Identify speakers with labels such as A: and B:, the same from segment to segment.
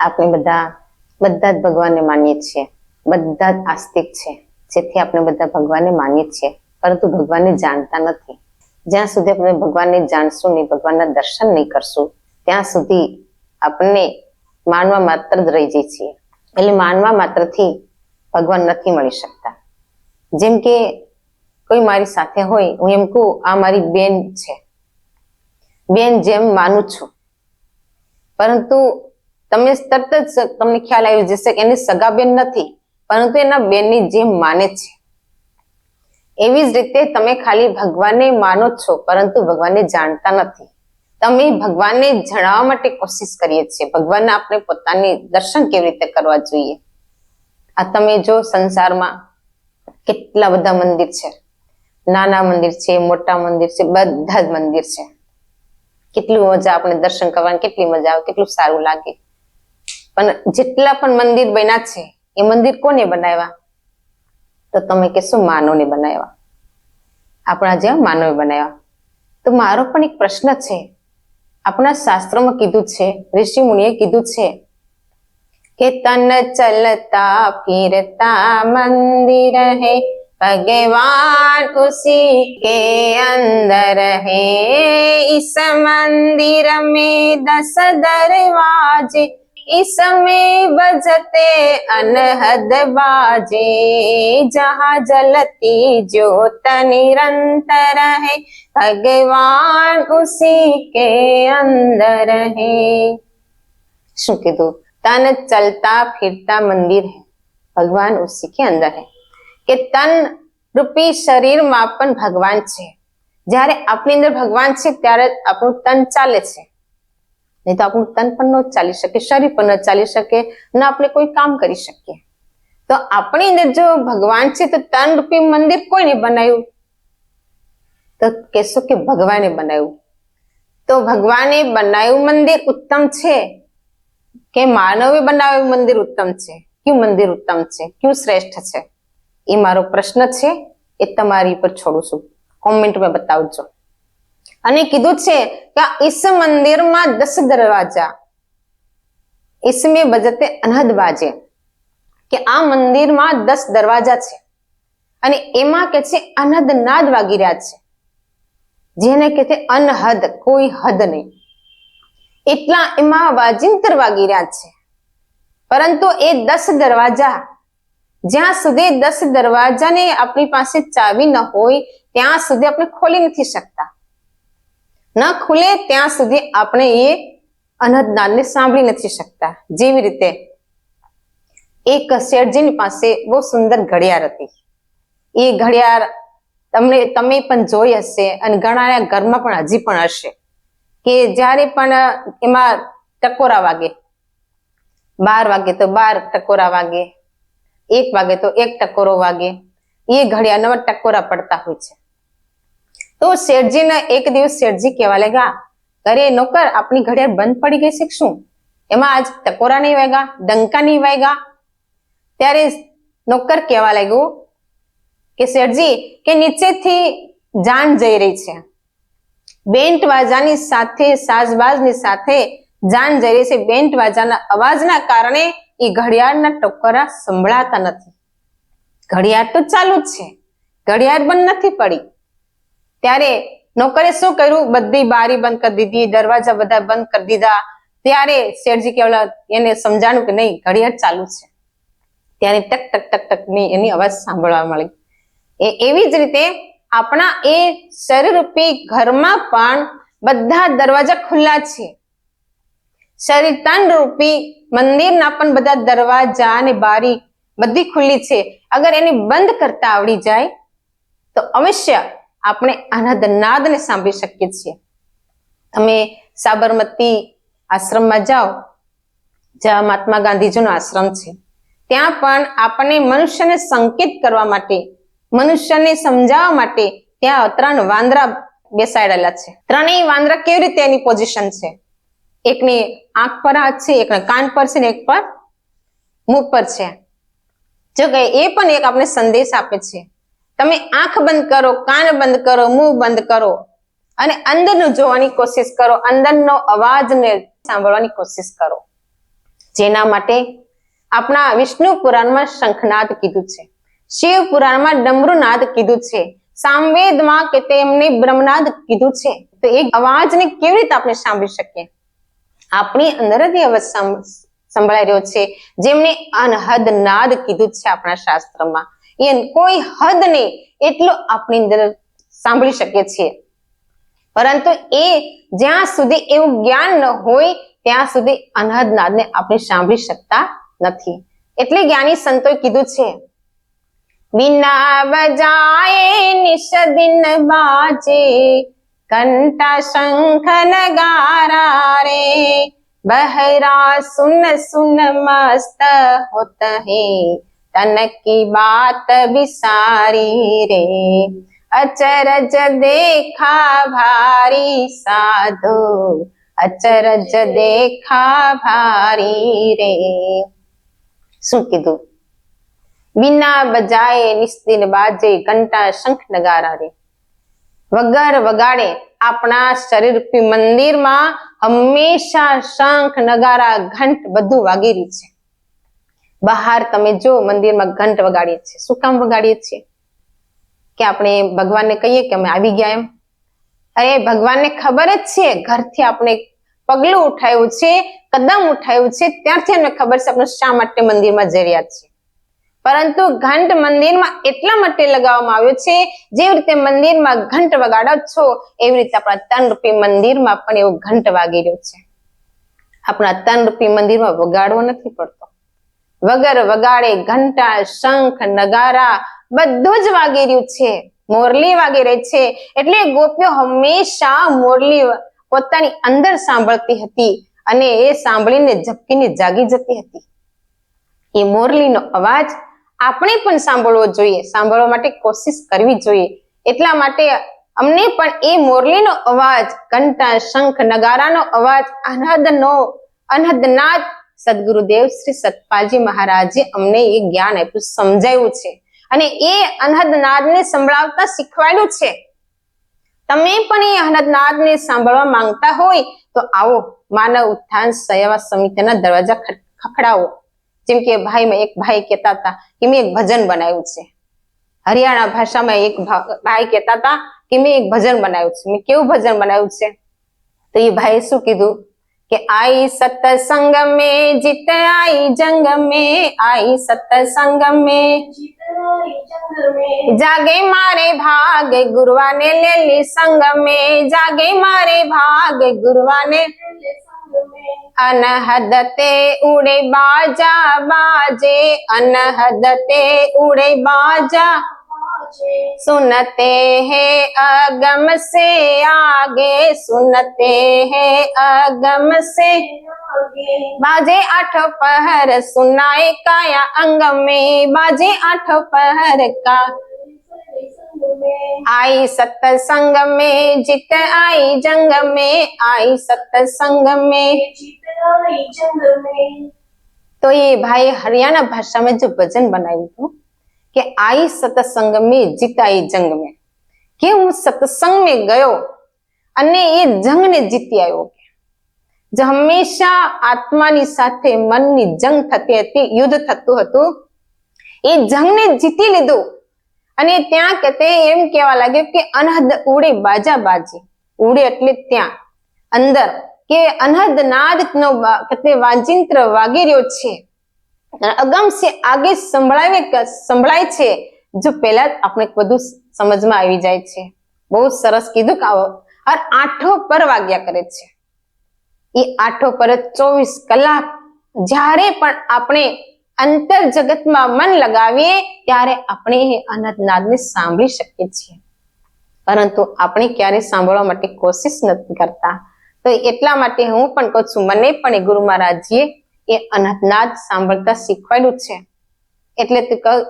A: આપણે બધા બધા જ ભગવાનને માનીએ છીએ. બધા જ આસ્તિક છે. જેથી આપણે બધા ભગવાનને માનીએ છીએ. પરંતુ ભગવાનને જાણતા નથી. જ્યાં સુધી આપણે ભગવાનને જાણશું નહીં, ભગવાનના દર્શન નહીં કરશું, ત્યાં સુધી આપણને માનવા માત્ર જ રહી જઈએ છીએ. એટલે માનવા માત્રથી ભગવાન નથી મળી શકતા. જેમ કે કોઈ મારી સાથે હોય, હું એમ કહું, આ મારી બેન છે. બેન જેમ માનું છું. પરંતુ તમે તરત જ તમને ખ્યાલ આવી જશે કે એની સગા બેન નથી, પરંતુ એના બેનની જેમ માને છે. એવી જ રીતે તમે ખાલી ભગવાનને માનો છો, પરંતુ ભગવાનને જાણતા નથી. તમે ભગવાનને જણાવવા માટે કોશિશ કરીએ છીએ. ભગવાનને આપણે પોતાની દર્શન કેવી રીતે કરવા જોઈએ? આ તમે જો સંસારમાં કેટલા બધા મંદિર છે. નાના મંદિર છે, મોટા મંદિર છે, બધા જ મંદિર છે. કેટલી મજા આપણે દર્શન કરવાની, કેટલી મજા આવે, કેટલું સારું લાગે. પણ જેટલા પણ મંદિર બન્યા છે, એ મંદિર કોને બનાવ્યા? તો તમે કહેશો માનવને બનાવ્યા. આપણા જેવા માનવે બનાવ્યા. તો મારો પણ એક પ્રશ્ન છે. આપણા શાસ્ત્રોમાં કીધું છે, ઋષિ મુનિએ કીધું છે કે તન ચલતા ફિરતા મંદિર હે, ભગવાન ઉસી કે અંદર હે. ઈસ મંદિર મે દસ દરવાજે इसमें बजते अनहद बाजे जहाँ जलती ज्योत निरंतर है भगवान उसी के अंदर है શું કીધું તન ચલતા ફિરતા મંદિર है ભગવાન ઉસી કે અંદર है કે તન રૂપી શરીરમાં પણ ભગવાન છે જ્યારે આપણી અંદર ભગવાન છે ત્યારે જ આપણું તન ચાલે છે નહીં તો આપણું તન પણ ન ચાલી શકે, શરીર પણ ન ચાલી શકે, ન આપણે કોઈ કામ કરી શકીએ. તો આપણી અંદર જો ભગવાન છે તો તન રૂપી મંદિર કોઈને બનાવ્યું? તો કહેશો કે ભગવાને બનાવ્યું. તો ભગવાને બનાવ્યું મંદિર ઉત્તમ છે? કે માનવે બનાવ્યું મંદિર ઉત્તમ છે? કયું મંદિર ઉત્તમ છે? કયું શ્રેષ્ઠ છે? એ મારો પ્રશ્ન છે, એ તમારી પર છોડું છું. કોમેન્ટમાં બતાવજો. અને કીધું છે કે ઈસ મંદિરમાં દસ દરવાજા. ઈસમે બજતે અનહદ બાજે કે આ મંદિરમાં દસ દરવાજા છે. અને એમાં કે છે અનહદ નાદ વાગી રહ્યા છે. જેને કે છે અનહદ, કોઈ હદ નહીં. એટલા એમાં વાજિંતર વાગી રહ્યા છે. પરંતુ એ દસ દરવાજા, જ્યાં સુધી દસ દરવાજાને આપણી પાસે ચાવી ન હોય, ત્યાં સુધી આપણે ખોલી નથી શકતા. ન ખુલે ત્યાં સુધી આપણે એ અનહદનાદને સાંભળી નથી શકતા. જેવી રીતે એક શેઠજીની પાસે બહુ સુંદર ઘડિયાળ હતી. એ ઘડિયાળ તમને, તમે પણ જોઈ હશે અને ઘણા ઘરમાં પણ હજી પણ હશે. કે જ્યારે પણ એમાં ટકોરા વાગે, બાર વાગે તો બાર ટકોરા વાગે, એક વાગે તો એક ટકોરો વાગે, એ ઘડિયાળ નવા ટકોરા પડતા હોય છે. તો શેઠજીને એક દિવસ શેઠજી કહેવા લાગ્યા, અરે, નોકર આપણી ઘડિયાળ બંધ પડી ગઈ છે શું? એમાં આજ ટકોરા નહીં વાગ્યા, ડંકા નહીં વાગ્યા? ત્યારે નોકર કહેવા લાગ્યું કે શેઠજી કે નીચેથી જાન જઈ રહી છે. બેન્ટ વાજાની સાથે, સાજબાજની સાથે જાન જઈ રહી છે. બેન્ટ વાજાના અવાજના કારણે એ ઘડિયાળના ટકોરા સંભળાતા નથી. ઘડિયાળ તો ચાલુ જ છે. ઘડિયાળ બંધ નથી પડી. ત્યારે નોકરે શું કર્યું? બધી બારી બંધ કરી દીધી, દરવાજા બધા બંધ કરી દીધા. ત્યારે શેઠજી કેવલા એને સમજાણું કે નહીં, ઘડિયાળ ચાલુ છે. ત્યારે ટક ટક ટક ટકની એની અવાજ સાંભળવા મળી. એ એવી જ રીતે આપણા એ શરીરરૂપી ઘરમાં પણ બધા દરવાજા ખુલ્લા છે. શરીર તન રૂપી મંદિરના પણ બધા દરવાજા અને બારી બધી ખુલ્લી છે. અગર એને બંધ કરતા આવડી જાય, તો અવશ્ય આપણે આનંદ નાદને સાંભળી શકીએ છીએ. તમે સાબરમતી આશ્રમમાં જાઓ, જ્યાં મહાત્મા ગાંધીજીનો આશ્રમ છે, ત્યાં પણ આપણને મનુષ્યને સંકેત કરવા માટે, મનુષ્યને સમજાવવા માટે ત્યાં ત્રણ વાંદરા બેસાડેલા છે. ત્રણેય વાંદરા કેવી રીતે એની પોઝિશન છે? એકની આંખ પર હાથ છે, એકને કાન પર છે, ને એક પર મુખ પર છે. જો કે એ પણ એક આપણે સંદેશ આપે છે. તમે આંખ બંધ કરો, કાન બંધ કરો મુંહ બંધ કરો. અને અંદરનું જોવાની કોશિશ કરો, અંદરનો અવાજને સાંભળવાની કોશિશ કરો. જેના માટે આપણા વિષ્ણુ પુરાણમાં શંખનાદ કીધું છે. શિવ પુરાણમાં ડમરુનાદ કીધું છે. સામવેદમાં કે તેમને બ્રહ્મનાદ કીધું છે. તો એ અવાજને કેવી રીતે આપણે સાંભળી શકીએ? આપણી અંદર જ અવાજ સાંભ- સંભળાઈ રહ્યો છે. જેમને અનહદ નાદ કીધું છે આપણા શાસ્ત્રમાં. એ કોઈ હદ નહીં એટલો આપણી અંદર સાંભળી શકીએ છીએ પરંતુ એ જ્યાં સુધી એવું જ્ઞાન ન હોય, ત્યાં સુધી અનાદ નાદને આપણે સાંભળી શકતા નથી. એટલે જ્ઞાની સંતોએ કીધું છે બિના બજાએ નિષદિન બાજે કંટા શંખ નગારા રે, બહરા સુન સુન મસ્ત હોત હે तन की बात बिसारी रे अचरज देखा भारी साधु अचरज देखा ભારી રે શું કીધું વિના બજાય નિસ્તિન બાજે ઘંટા શંખ નગારા રે વગર વગાડે આપણા શરીર રૂપી મંદિરમાં હંમેશા શંખ નગારા ઘંટ બધું વાગી રહ્યું છે બહાર તમે જો મંદિરમાં ઘંટ વગાડીએ છીએ શું કામ વગાડીએ છીએ, કે આપણે ભગવાનને કહીએ કે અમે આવી ગયા એમ. અરે, ભગવાનને ખબર જ છે, ઘરથી આપણે પગલું ઉઠાયું છે, કદમ ઉઠાયું છે, ત્યારથી અમને ખબર છે આપણે શા માટે મંદિરમાં રહ્યા છીએ. પરંતુ ઘંટ મંદિરમાં એટલા માટે લગાવવામાં આવ્યો છે, જેવી રીતે મંદિરમાં ઘંટ વગાડો છો, એવી રીતે આપણા તન રૂપી મંદિરમાં પણ એવો ઘંટ વાગી રહ્યો છે. આપણા તન રૂપી મંદિરમાં વગાડવો નથી પડતો. વગર વગાડે ઘંટા, શંખ, નગારા બધું જ વાગી રહ્યું છે. મોરલી વાગી રહી છે. એટલે ગોપીઓ હંમેશા મોરલી પોતાની અંદર સાંભળતી હતી અને એ સાંભળીને ઝપકીને જાગી જતી હતી. એ મોરલીનો અવાજ આપણે પણ સાંભળવો જોઈએ. સાંભળવા માટે કોશિશ કરવી જોઈએ. એટલા માટે અમને પણ એ મોરલીનો અવાજ, ઘંટા, શંખ, નગારાનો અવાજ અનહદનો અનહદનાદ સદગુરુદેવ શ્રી સતપાલજી મહારાજે અમને એ જ્ઞાન આપ્યું, સમજાયું છે. અને એ અનહદ નાદને સંભળાવતા શીખવાડ્યું છે. તમે પણ એ અનહદ નાદને સાંભળવા માંગતા હોય તો આવો માનવ ઉત્થાન સેવા સમિતિના દરવાજા ખખડાવો. જેમ કે ભાઈ એક ભાઈ કહેતા હતા કે મેં એક ભજન બનાવ્યું છે. હરિયાણા ભાષામાં એક ભાઈ કહેતા હતા કે મેં એક ભજન બનાવ્યું છે. મેં કેવું ભજન બનાવ્યું છે? તો એ ભાઈ શું કીધું? કે આઈ સતસંગ મે જીત આઈ જંગ મે આઈ સતસંગ મે જાગે મારે ભાગ ગુરવાને લેલી સંગ મે જાગે મારે ભાગ ગુરવાને અનહદતે ઉડે બાજા બાજે. અનહદતે ઉડે બાજા सुनते हैं अगम से आगे सुनते हैं अगम से। बाजे आठ पहर सुनाए काया अंग में, बाजे आठ पहर का। आई सतसंग में, जित आई जंग में, आई सत्संग में। तो ये भाई हरियाणा भाषा में जो भजन बनाई थी કે આઈ સતસંગ મેં જીતાઈ જંગ મેં કે હું સત્સંગ મેં ગયો અને એ જંગને જીતી આવ્યો જે હંમેશા આત્માની સાથે મનની જંગ થતી હતી, યુદ્ધ થતું હતું. એ જંગને જીતી લીધું અને ત્યાં કે તે એમ કહેવા લાગ્યો કે અનહદ ઉડે બાજા બાજી ઉડે એટલે ત્યાં. અંદર કે અનહદ નાદ નો વાજિંત્ર વાગી રહ્યો છે. અગમ આગે સંભળાવે સંભળાય છે, જો પહેલા આપણે બધું સમજમાં આવી જાય છે. બહુ સરસ કીધું કે આવો હર આઠો પર વાગ્યા કરે છે. એ આઠો પર ચોવીસ કલાક જ્યારે પણ આપણે અંતર જગતમાં મન લગાવીએ, ત્યારે આપણે એ અનંતનાદને સાંભળી શકીએ છીએ. પરંતુ આપણે ક્યારે સાંભળવા માટે કોશિશ નથી કરતા. તો એટલા માટે હું પણ કહું છું, મને પણ ગુરુ મહારાજીએ એ અનંતનાદ સાંભળતા શીખવાડ્યું છે. એટલે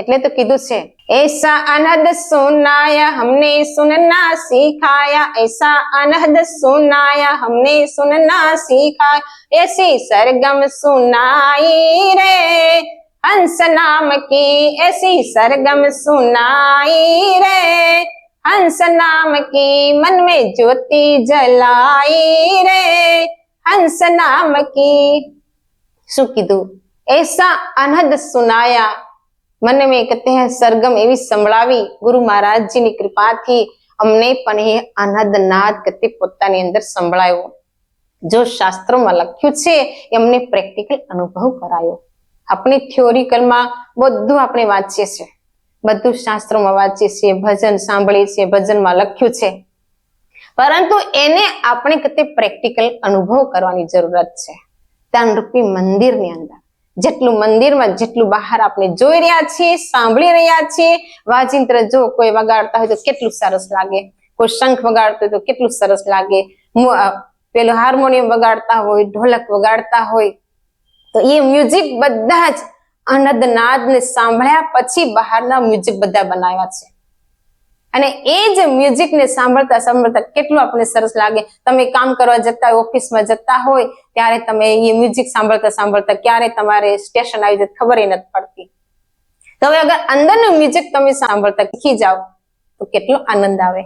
A: એટલે તો કીધું છે, એસા અનહદ સુનાયા હમને સુનના શીખાયા, એસા અનહદ સુનાયા હમને સુનના સિખાયા એસી સરગમ સુનાઈ રે, હંસ નામ કી, એસી સરગમ સુનાઈ રે, હંસ નામ કી, મન મે જ્યોતિ જલાઈ રે, હંસ નામ કી શું કીધું? એસા અનહદ સુનાયા. મને મેં કહેતે સરગમ એવી સંભળાવી, ગુરુ મહારાજજીની કૃપાથી અમને પણ એ અનહદ નાદ કતે પોતાની અંદર સંભળાયો. જો શાસ્ત્રોમાં લખ્યું છે, એ અમને પ્રેક્ટિકલ અનુભવ કરાયો. આપણે થિયોરિકલમાં બધું આપણે વાંચીએ છીએ. બધું શાસ્ત્રોમાં વાંચીએ છીએ, ભજન સાંભળીએ છીએ, ભજનમાં લખ્યું છે. પરંતુ એને આપણે કતે પ્રેક્ટિકલ અનુભવ કરવાની જરૂરત છે. ત્રણ રૂપી મંદિરની અંદર. જેટલું મંદિરમાં જેટલું બહાર આપણે જોઈ રહ્યા છીએ, સાંભળી રહ્યા છીએ, વાજિંત્ર જો કોઈ વગાડતા હોય તો કેટલું સરસ લાગે. કોઈ શંખ વગાડતો હોય તો કેટલું સરસ લાગે. પેલું હાર્મોનિયમ વગાડતા હોય, ઢોલક વગાડતા હોય. તો એ મ્યુઝિક બધા જ અનદ નાદ ને સાંભળ્યા પછી બહારના મ્યુઝિક બધા બનાવ્યા છે. અને એ જ મ્યુઝિક ને સાંભળતા સાંભળતા કેટલું આપણને સરસ લાગે. તમે કામ કરવા જતા, ઓફિસમાં જતા હોય, ત્યારે તમે એ મ્યુઝિક સાંભળતા સાંભળતા ક્યારે તમારે સ્ટેશન આવી જાય ખબર નથી પડતી. તો હવે અગર અંદરનું મ્યુઝિક તમે સાંભળતા શીખી જાઓ, તો કેટલો આનંદ આવે.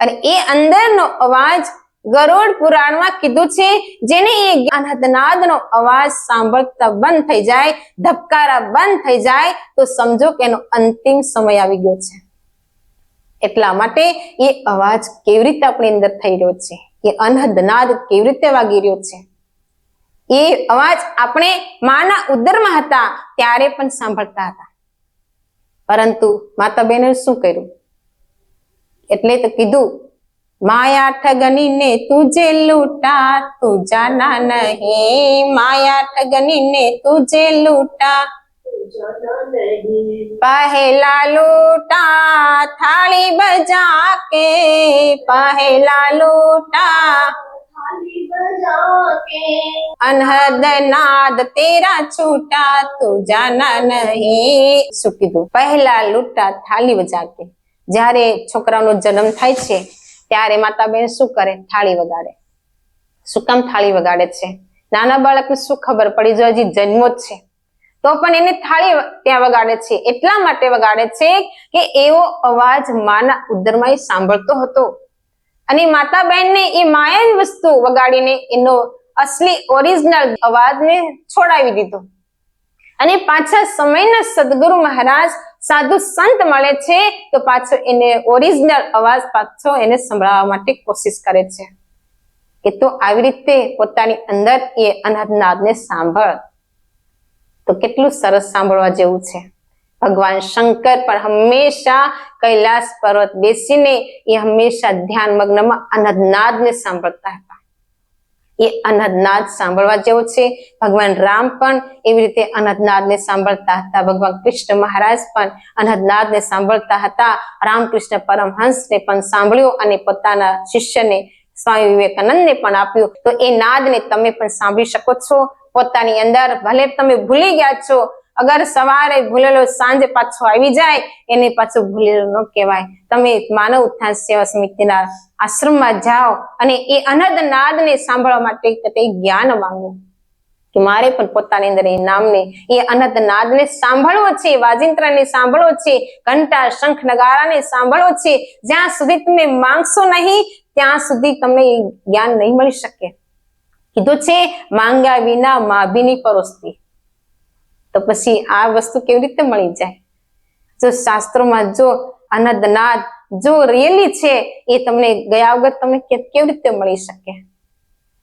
A: અને એ અંદરનો અવાજ ગરોડ પુરાણમાં કીધું છે, જેને એ જ્ઞાનનાદનો અવાજ સાંભળતા બંધ થઈ જાય, ધબકારા બંધ થઈ જાય, તો સમજો કે એનો અંતિમ સમય આવી ગયો છે. એટલા માટે એ અવાજ કેવી રીતે આપણી અંદર થઈ રહ્યો છે? એ અનહદ નાદ કેવી રીતે વાગી રહ્યો છે? એ અવાજ આપણે માના ઉદરમાં હતા ત્યારે પણ સાંભળતા હતા. પરંતુ માતા બહેને શું કર્યું? એટલે તો કીધું, માયા ઠગની ને તુજે લૂટા તું જાના નહીં. માયા ઠગની ને તુજે લૂટા. પહેલા લૂટા થાળી બજા કે પહેલા લૂટા અનહદ નાદ તેરા છૂટા તું જાના નહીં શું કીધું? પહેલા લૂટા થાળી બજા કે જ્યારે છોકરાનો જન્મ થાય છે ત્યારે માતા બેન શું કરે થાળી વગાડે શું કામ થાળી વગાડે છે નાના બાળકને શું ખબર પડી જો હજી જન્મો જ છે તો પણ એને થાળી ત્યાં વગાડે છે. એટલા માટે વગાડે છે કે એવો અવાજ માના ઉદરમાં એ સાંભળતો હતો. અને માતા બહેનને એ માયાવી વસ્તુ વગાડીને એનો અસલી ઓરિજિનલ અવાજને છોડાવી દીધો. અને પાછા સમયના સદગુરુ મહારાજ સાધુ સંત મળે છે તો પાછો એને ઓરિજિનલ અવાજ પાછો એને સંભળાવવા માટે કોશિશ કરે છે. કે તો આવી રીતે પોતાની અંદર એ અનાદનાદને સાંભળ. તો કેટલું સરસ સાંભળવા જેવું છે. ભગવાન શંકર પણ હંમેશા કૈલાસ પર્વત બેસીને એ હંમેશા ધ્યાન મગ્નમાં અનદનાદને સાંભળતા હતા. એ અનદનાદ સાંભળવા જેવો છે. ભગવાન રામ પણ એવી રીતે અનદનાદને સાંભળતા હતા. ભગવાન કૃષ્ણ મહારાજ પણ અનદનાદને સાંભળતા હતા. રામકૃષ્ણ પરમહંસને પણ સાંભળ્યું અને પોતાના શિષ્યને સ્વામી વિવેકાનંદને પણ આપ્યું. તો એ નાદને તમે પણ સાંભળી શકો છો. પોતાની અંદર. ભલે તમે ભૂલી ગયા છો, અગર સવારે ભૂલેલો સાંજે પાછો આવી જાય, એને પાછું ભૂલેલો ન કહેવાય. તમે માનવ ઉત્થાન સેવા સમિતિના આશ્રમમાં જાઓ અને એ અનદ નાદને સાંભળવા માટે તે જ્ઞાન માંગો. કે મારે પણ પોતાની અંદર એ નામને, એ અનદ નાદને સાંભળવો છે, વાજિંત્રને સાંભળવો છે, ઘંટા શંખ નગારાને સાંભળવો છે. જ્યાં સુધી તમે માંગશો નહીં, ત્યાં સુધી તમને એ જ્ઞાન નહીં મળી શકે. કીધું છે, માંગ્યા વિના માભીની પરોસતી. તો પછી આ વસ્તુ કેવી રીતે મળી જાય? જો શાસ્ત્રોમાં જો અનદનાદ જો રેલી છે, એ તમને ગયા વગર તમને કેવી રીતે મળી શકે?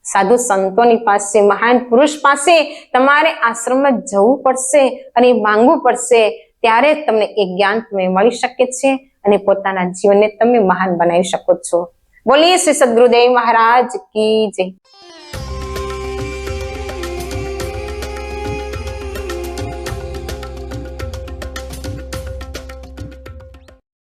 A: સાધુ સંતોની પાસે, મહાન પુરુષ પાસે તમારે આશ્રમમાં જવું પડશે અને માંગવું પડશે, ત્યારે તમને એ જ્ઞાન તમને મળી શકે છે અને પોતાના જીવનને તમે મહાન બનાવી શકો છો. બોલીએ શ્રી સદગુરુદેવ મહારાજ કી જય.